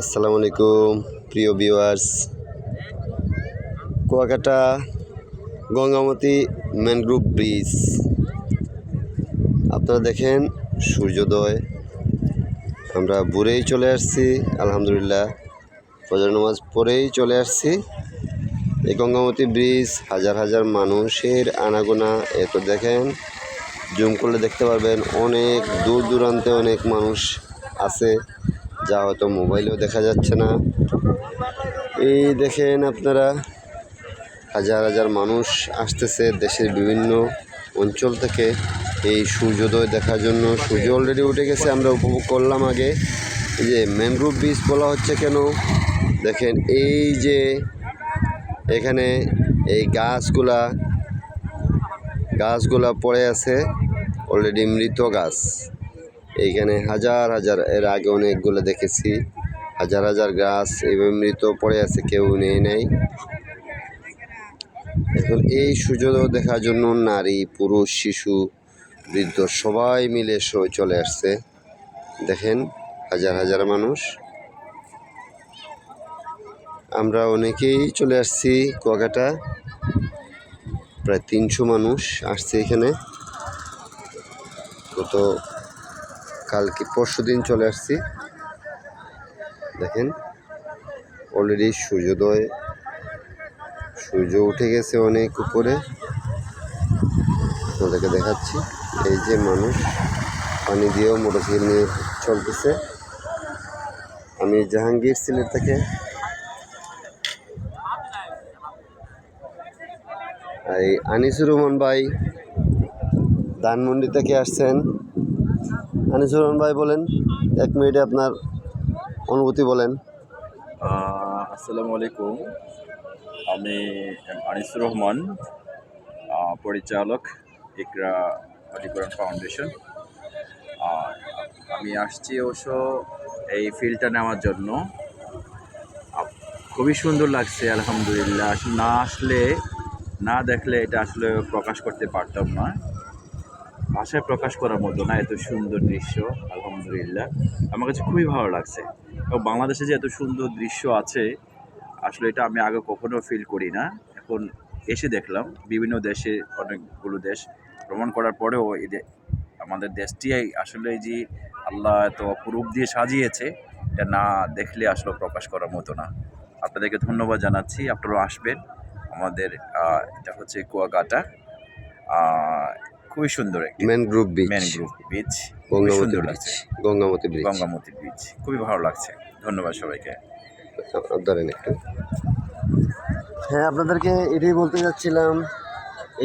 আসসালামু আলাইকুম, প্রিয় viewers. Kuakata Gangamati mangrove bridge. আপনারা দেখেন সূর্যোদয়। আমরা ভোরেই চলে আসছি, আলহামদুলিল্লাহ। ফজর নামাজ পরেই চলে আসছি। এই গঙ্গামতি ব্রিজ হাজার হাজার মানুষের আনাগোনা। এত দেখেন, জুম করলে দেখতে পারবেন অনেক দূর দূরান্তে অনেক মানুষ আছে। যা হয়তো মোবাইলেও দেখা যাচ্ছে না। এই দেখেন আপনারা, হাজার হাজার মানুষ আসতেছে দেশের বিভিন্ন অঞ্চল থেকে এই সূর্যোদয় দেখার জন্য। সূর্য অলরেডি উঠে গেছে, আমরা উপভোগ করলাম আগে। এই যে ম্যানগ্রোভ ব্রিজ বলা হচ্ছে কেন? দেখেন এই যে এখানে এই গাছগুলা গাছগুলা পড়ে আছে অলরেডি মৃত গাছ। এইখানে হাজার হাজার, এর আগে অনেকগুলো দেখেছি। হাজার হাজার গাছ এইভাবে মৃত পড়ে আছে, কেউ নেই, নাই। এখন এই সূর্যোদয় দেখার জন্য নারী, পুরুষ, শিশু, বৃদ্ধ সবাই মিলে চলে আসছে। দেখেন, হাজার হাজার মানুষ। আমরা অনেকেই চলে আসছি কুয়াকাটা। প্রায় তিনশো মানুষ আসছে এখানে। গত কালকে পরশু দিন চলে আসছি। দেখেন অলরেডি সূর্যোদয়। সূর্য উঠে গেছে অনেক উপরে। আপনাদেরকে দেখাচ্ছি, এই যে মানুষ, পানি দিয়েও মোটরসাইকেল নিয়ে চলতেছে। আমি জাহাঙ্গীর সিলেট থেকে। এই আনিসুর রহমান ভাই, ধানমন্ডি থেকে আসছেন। আনিসুর রহমান ভাই বলেন, এক মিনিটে আপনার অনুভূতি বলেন। আসসালামু আলাইকুম। আমি আনিসুর রহমান পরিচালক ইকরা আলিপুরান ফাউন্ডেশন। আর আমি আসছি অবশ্য এই ফিল্ডটা নেওয়ার জন্য। খুবই সুন্দর লাগছে, আলহামদুলিল্লাহ। না আসলে, না দেখলে এটা আসলে প্রকাশ করতে পারতাম না। ভাষায় প্রকাশ করার মতো না, এত সুন্দর দৃশ্য, আলহামদুলিল্লাহ। আমার কাছে খুবই ভালো লাগছে। এবং বাংলাদেশে যে এত সুন্দর দৃশ্য আছে, আসলে এটা আমি আগে কখনো ফিল করি না। এখন এসে দেখলাম, বিভিন্ন দেশে অনেকগুলো দেশ ভ্রমণ করার পরেও এই আমাদের দেশটি আসলে যে আল্লাহ এত অপরূপ দিয়ে সাজিয়েছে, এটা না দেখলে আসলে প্রকাশ করার মতো না। আপনাদেরকে ধন্যবাদ জানাচ্ছি আপনারা আসবেন। আমাদের এটা হচ্ছে কুয়াকাটা। খুবই সুন্দর একটি mangrove beach mangrove beach Gangamati সুন্দর ব্রিজ লাগছে। গঙ্গামতি ব্রিজ গঙ্গামতি বিচ খুবই ভালো লাগছে। ধন্যবাদ সবাইকে। ধরেন একটু। হ্যাঁ আপনাদেরকে এটাই বলতে যাচ্ছিলাম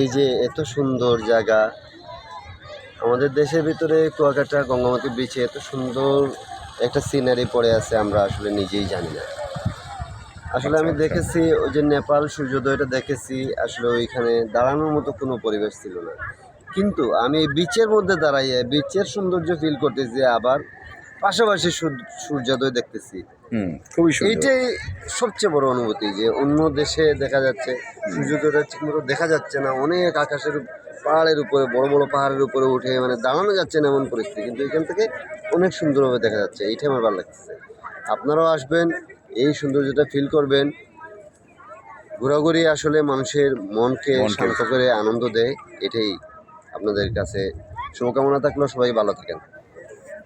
এই যে এত সুন্দর জায়গা আমাদের দেশের ভিতরে কুয়াকাটা গঙ্গামতি ব্রিজে এত সুন্দর একটা সিনারি পড়ে আছে আমরা আসলে নিজেই জানি না। আসলে আমি আচ্ছা, আচ্ছা। দেখেছি ওই যে নেপাল সূর্যোদয়টা দেখেছি আসলে ওইখানে দাঁড়ানোর মতো কোনো পরিবেশ ছিল না। কিন্তু আমি বিচের মধ্যে দাঁড়াইয়া বিচের সৌন্দর্য ফিল করতেছি আবার পাশাপাশি সূর্য- সূর্যোদয় দেখতেছি। খুবই এইটাই সবচেয়ে বড় অনুভূতি যে অন্য দেশে দেখা যাচ্ছে সূর্যোদয়টা ঠিকমতো দেখা যাচ্ছে না অনেক আকাশের পাহাড়ের উপরে বড় বড় পাহাড়ের উপরে উঠে মানে দাঁড়ানো যাচ্ছে না এমন পরিস্থিতি কিন্তু এখান থেকে অনেক সুন্দরভাবে দেখা যাচ্ছে এইটাই আমার ভালো লাগতেছে। আপনারাও আসবেন এই সৌন্দর্যটা ফিল করবেন। ঘোরাঘুরি আসলে মানুষের মনকে- শান্ত করে আনন্দ দেয় এটাই আপনাদের কাছে শুভকামনা থাকল সবাই ভালো থাকেন।